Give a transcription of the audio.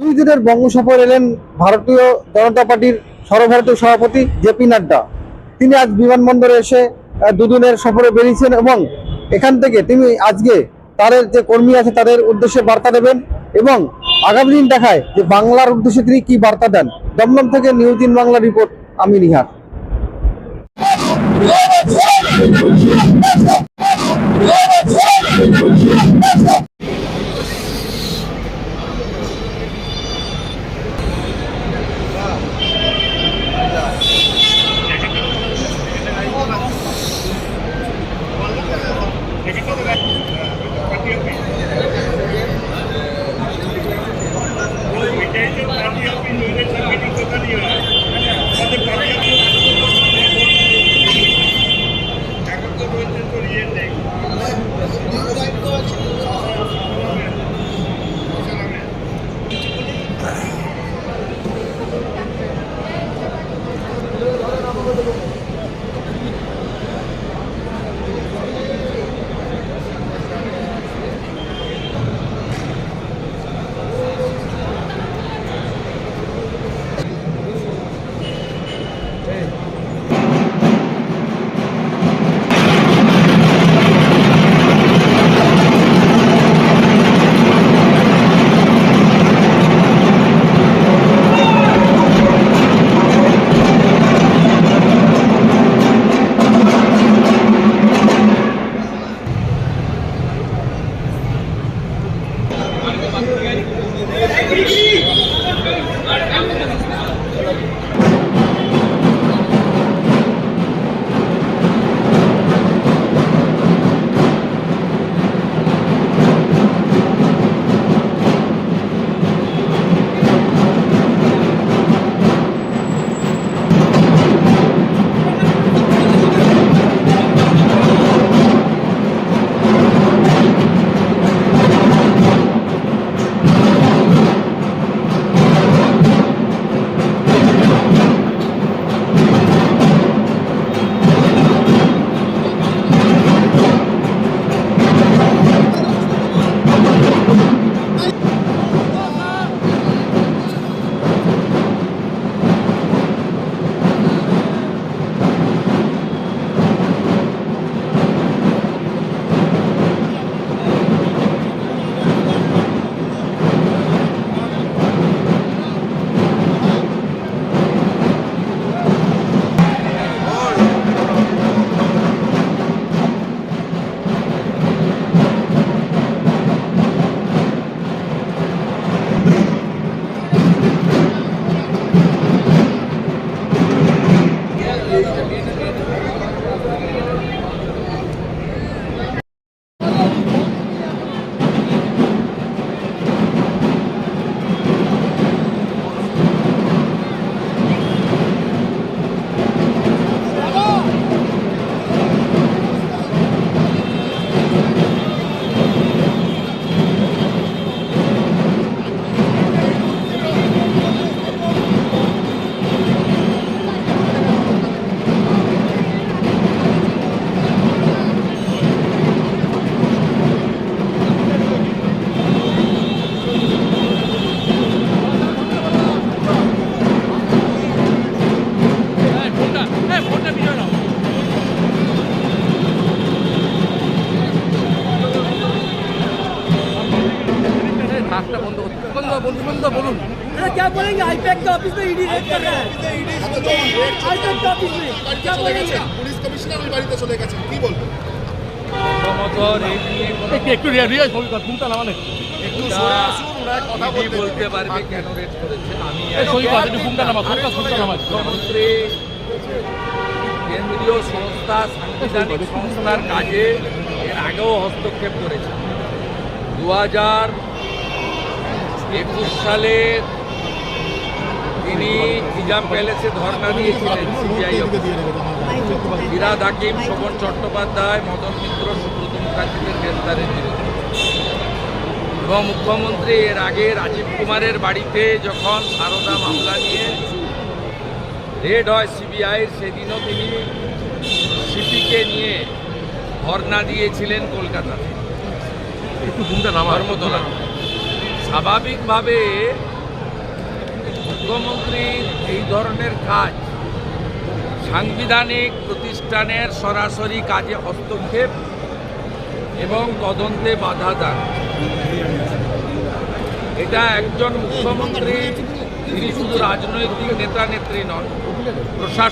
দুই দিনের বঙ্গ সফর এলেন ভারতীয় জনতা পার্টির সর্বভারতীয় সভাপতি জেপি নাড্ডা। তিনি আজ বিমানবন্দরে এসে দুদিনের সফরে বেরিয়েছেন এবং এখান থেকে তিনি আজকে তাদের যে কর্মী আছে তাদের উদ্দেশ্যে বার্তা দেবেন এবং আগামী দিন দেখায় যে বাংলার উদ্দেশ্যে তিনি কি বার্তা দেন। দমদম থেকে নিউজ ইন বাংলা রিপোর্ট, আমি নিহার। đây. বন্ধ বন্ধু বন্ধ বলুন अरे क्या बोलेंगे आईपैक के ऑफिस में ईडी रेड कर रहा है आईपैक के ऑफिस में क्या बोलेंगे পুলিশ কমিশনার ওই বাড়িতে চলে গেছেন কি বলবেন প্রমোদর এই নিয়ে কোনো একটু রিয়া রিয়া ছবি কর ঘুমটা নামানে একটু সরে আসুন ওনার কথা দিদি বলতে বলতে পারবে কেন রেড করেছে আমি এই ছবি কর একটু ঘুমটা নামা ঘুমটা ঘুমটা নামা মুখ্যমন্ত্রী কেন্দ্রীয় সংস্থা সাংবিধানিক সংস্থার কাজে এর আগেও হস্তক্ষেপ করেছে দু হাজার একুশ সালে তিনি নিজাম প্যালেসে ধর্ণা দিয়েছিলেন সিবিআই ফিরাদ হাকিম শোভন চট্টোপাধ্যায় মদন মিত্র সুব্রত মুখার্জিদের গ্রেপ্তারের বিরুদ্ধে এবং মুখ্যমন্ত্রী এর আগে রাজীব কুমারের বাড়িতে যখন সারদা মামলা নিয়ে রেড হয় সিবিআইয়ের সেদিনও তিনি সিপিকে নিয়ে ধর্ণা দিয়েছিলেন কলকাতাতে। একটু ঘুমটা নামা ধর্মতলা। স্বাভাবিকভাবে মুখ্যমন্ত্রীর এই ধরনের কাজ সাংবিধানিক প্রতিষ্ঠানের সরাসরি কাজে হস্তক্ষেপ এবং তদন্তে বাধা দান। এটা একজন মুখ্যমন্ত্রী, তিনি শুধু রাজনৈতিক নেতা নেত্রী নন, প্রশাসন